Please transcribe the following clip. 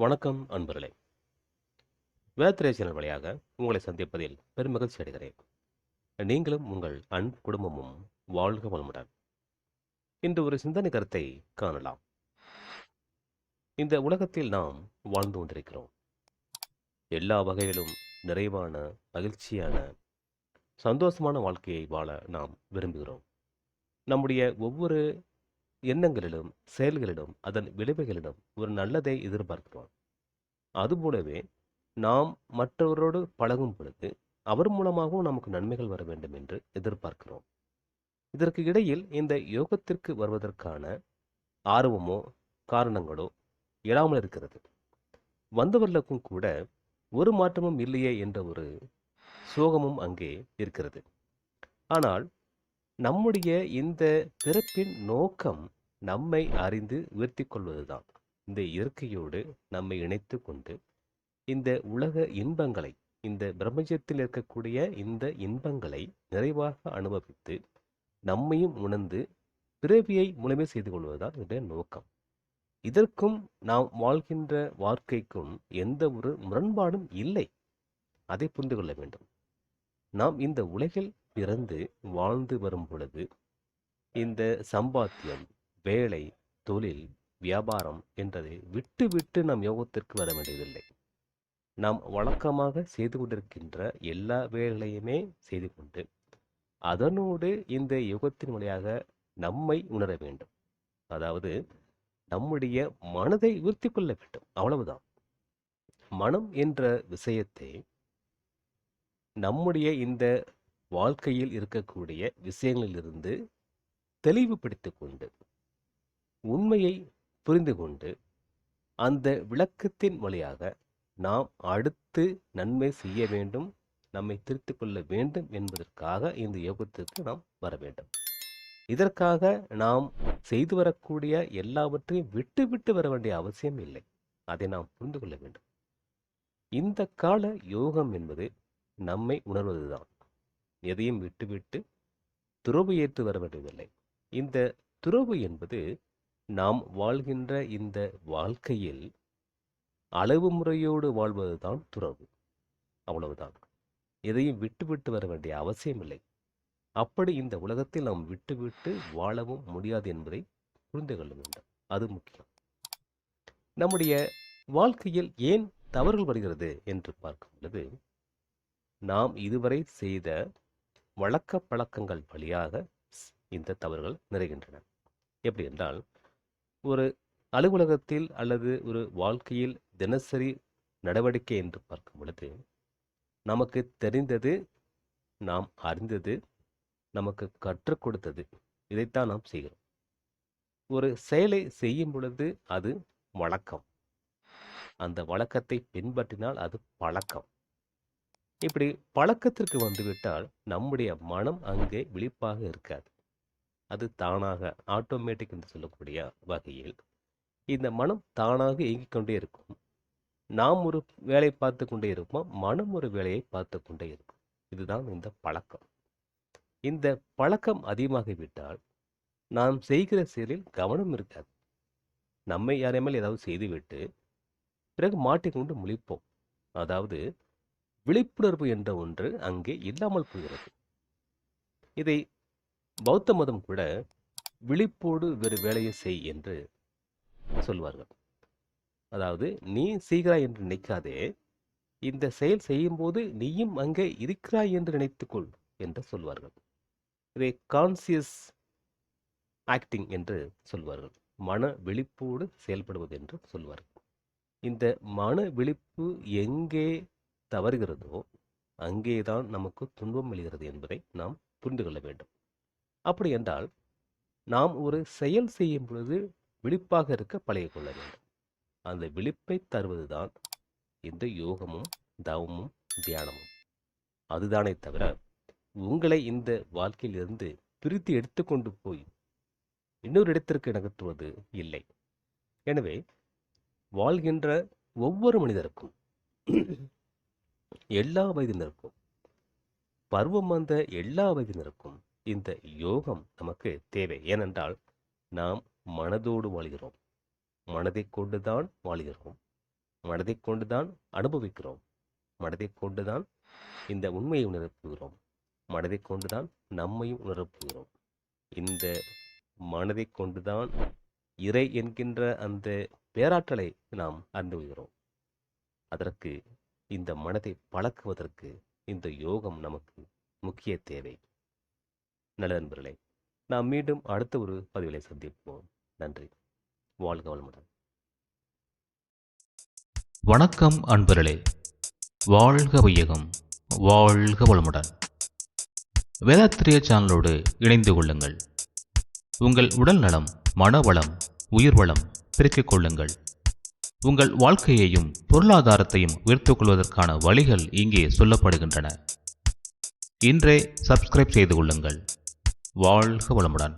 வணக்கம் அன்பர்களே. வேத்திரே சேனல் வழியாக உங்களை சந்திப்பதில் பெருமகிழ்ச்சி அடைகிறேன். நீங்களும் உங்கள் அன்பு குடும்பமும் வாழ்க வளமுடன். இன்று ஒரு சிந்தனை கருத்தை காணலாம். இந்த உலகத்தில் நாம் வாழ்ந்து கொண்டிருக்கிறோம். எல்லா வகையிலும் நிறைவான மகிழ்ச்சியான சந்தோஷமான வாழ்க்கையை வாழ நாம் விரும்புகிறோம். நம்முடைய ஒவ்வொரு எண்ணங்களிலும் செயல்களிலும் அதன் விளைவுகளிலும் ஒரு நல்லதை எதிர்பார்க்கிறோம். அதுபோலவே நாம் மற்றவரோடு பழகும் பொழுது அவர் மூலமாகவும் நமக்கு நன்மைகள் வர வேண்டும் என்று எதிர்பார்க்கிறோம். இதற்கு இடையில் இந்த யோகத்திற்கு வருவதற்கான ஆர்வமோ காரணங்களோ இல்லாமல் இருக்கிறது. வந்தவர்களுக்கும் கூட ஒரு மாற்றமும் இல்லையே என்ற ஒரு சோகமும் அங்கே இருக்கிறது. ஆனால் நம்முடைய இந்த பிறப்பின் நோக்கம் நம்மை அறிந்து உயர்த்தி கொள்வதுதான். இந்த இயற்கையோடு நம்மை இணைத்து கொண்டு இந்த உலக இன்பங்களை இந்த பிரபஞ்சத்தில் இருக்கக்கூடிய இந்த இன்பங்களை நிறைவாக அனுபவித்து நம்மையும் உணர்ந்து பிறவியை முழுமை செய்து கொள்வதுதான் இதனுடைய நோக்கம். இதற்கும் நாம் வாழ்கின்ற வாழ்க்கைக்கும் எந்த ஒரு முரண்பாடும் இல்லை. அதை புரிந்து கொள்ள வேண்டும். நாம் இந்த உலகில் பிறந்து வாழ்ந்து வரும் பொழுது இந்த சம்பாத்தியம் வேலை தொழில் வியாபாரம் என்பதை விட்டு விட்டு நாம் யோகத்திற்கு வர வேண்டியதில்லை. நாம் வழக்கமாக செய்து கொண்டிருக்கின்ற எல்லா வேலையுமே செய்து கொண்டு அதனோடு இந்த யுகத்தின் வழியாக நம்மை உணர வேண்டும். அதாவது நம்முடைய மனதை உறுத்தி கொள்ள வேண்டும். அவ்வளவுதான். மனம் என்ற விஷயத்தை நம்முடைய இந்த வாழ்க்கையில் இருக்கக்கூடிய விஷயங்களிலிருந்து தெளிவுபடுத்திக் கொண்டு உண்மையை புரிந்து கொண்டு அந்த விளக்கத்தின் வழியாக நாம் அடுத்து நன்மை செய்ய வேண்டும் நம்மை திருத்திக் கொள்ள வேண்டும் என்பதற்காக இந்த யோகத்திற்கு நாம் வர வேண்டும். இதற்காக நாம் செய்து வரக்கூடிய எல்லாவற்றையும் விட்டு விட்டு வர வேண்டிய அவசியம் இல்லை. அதை நாம் புரிந்து கொள்ள வேண்டும். இந்த கால யோகம் என்பது நம்மை உணர்வதுதான். எதையும் விட்டுவிட்டு துறவு ஏற்று வர வேண்டியதில்லை. இந்த துறவு என்பது நாம் வாழ்கின்ற இந்த வாழ்க்கையில் அளவு முறையோடு வாழ்வதுதான் துறவு. அவ்வளவுதான். எதையும் விட்டு விட்டு வர வேண்டிய அவசியம் இல்லை. அப்படி இந்த உலகத்தில் நாம் விட்டுவிட்டு வாழவும் முடியாது என்பதை புரிந்து கொள்ள வேண்டும். அது முக்கியம். நம்முடைய வாழ்க்கையில் ஏன் தவறுகள் வருகிறது என்று பார்க்கும் பொழுது நாம் இதுவரை செய்த வழக்க பழக்கங்கள் வழியாக இந்த தவறுகள் நிறைகின்றன. எப்படி என்றால் ஒரு அலுவலகத்தில் அல்லது ஒரு வாழ்க்கையில் தினசரி நடவடிக்கை என்று பார்க்கும் பொழுது நமக்கு தெரிந்தது நாம் அறிந்தது நமக்கு கற்றுக் கொடுத்தது. இதைத்தான் நாம் செய்கிறோம். ஒரு செயலை செய்யும் பொழுது அது வழக்கம். அந்த வழக்கத்தை பின்பற்றினால் அது பழக்கம். இப்படி பழக்கத்திற்கு வந்துவிட்டால் நம்முடைய மனம் அங்கே விழிப்பாக இருக்காது. அது தானாக ஆட்டோமேட்டிக் என்று சொல்லக்கூடிய வகையில். இந்த மனம் தானாக இயங்கிக் கொண்டே இருக்கும். நாம் ஒரு வேலையை பார்த்து கொண்டே இருப்போம். மனம் ஒரு வேலையை பார்த்து கொண்டே இருக்கும். இதுதான் இந்த பழக்கம். இந்த பழக்கம் அதிகமாகிவிட்டால் நாம் செய்கிற செயலில் கவனம் இருக்காது. நம்மை யாரையுமே ஏதாவது செய்துவிட்டு பிறகு மாட்டிக்கொண்டு முழிப்போம். அதாவது விழிப்புணர்வு என்ற ஒன்று அங்கே இல்லாமல் போகிறது. இதை பௌத்த மதம் கூட விழிப்போடு வேறு வேலையை செய் என்று சொல்வார்கள் அதாவது நீ செய்கிறாய் என்று நினைக்காதே. இந்த செயல் செய்யும்போது நீயும் அங்கே இருக்கிறாய் என்று நினைத்துக்கொள் என்று சொல்வார்கள். இதை கான்சியஸ் ஆக்டிங் என்று சொல்வார்கள். மன விழிப்போடு செயல்படுவது என்று சொல்வார்கள். இந்த மன விழிப்பு எங்கே தவறுகிறதோ அங்கேதான் நமக்கு துன்பம் எழுகிறது என்பதை நாம் புரிந்து கொள்ள வேண்டும். அப்படி என்றால் நாம் ஒரு செயல் செய்யும் பொழுது விழிப்பாக இருக்க பழகிக் கொள்ள வேண்டும். அந்த விழிப்பை தருவதுதான் இந்த யோகமும் தவமும் தியானமும். அதுதானே தவிர உங்களை இந்த வாழ்க்கையிலிருந்து பிரித்து எடுத்துக்கொண்டு போய் இன்னொரு இடத்திற்கு நகர்த்துவது இல்லை. எனவே வாழ்கின்ற ஒவ்வொரு மனிதருக்கும் எல்லா வயதினருக்கும் பருவம் வந்த எல்லா வயதினருக்கும் இந்த யோகம் நமக்கு தேவை. ஏனென்றால் நாம் மனதோடு வாழ்கிறோம். மனதை கொண்டுதான் வாழ்கிறோம். மனதை கொண்டுதான் அனுபவிக்கிறோம். மனதை கொண்டுதான் இந்த உண்மையை உணரப்புகிறோம். மனதை கொண்டுதான் நம்மையும் உணரப்புகிறோம். இந்த மனதை கொண்டுதான் இறை என்கின்ற அந்த பேராற்றலை நாம் அனுபவிக்கிறோம். அதற்கு இந்த மனதை பழக்குவதற்கு இந்த யோகம் நமக்கு முக்கிய தேவை. நல்ல நண்பர்களே நாம் மீண்டும் அடுத்த ஒரு பதிவிலை சந்திப்போம். நன்றி. வாழ்க வளமுடன். வணக்கம் அன்பர்களே. வாழ்க வையகம் வாழ்க வளமுடன். வேதாத்திரிய சேனலோடு இணைந்து கொள்ளுங்கள். உங்கள் உடல் நலம் மனவளம் உயிர் வளம் பெருக்கிக் கொள்ளுங்கள். உங்கள் வாழ்க்கையையும் பொருளாதாரத்தையும் உயர்த்துக் கொள்வதற்கான வழிகள் இங்கே சொல்லப்படுகின்றன. இன்றே சப்ஸ்கிரைப் செய்து கொள்ளுங்கள். வாழ்க வளமுடன்.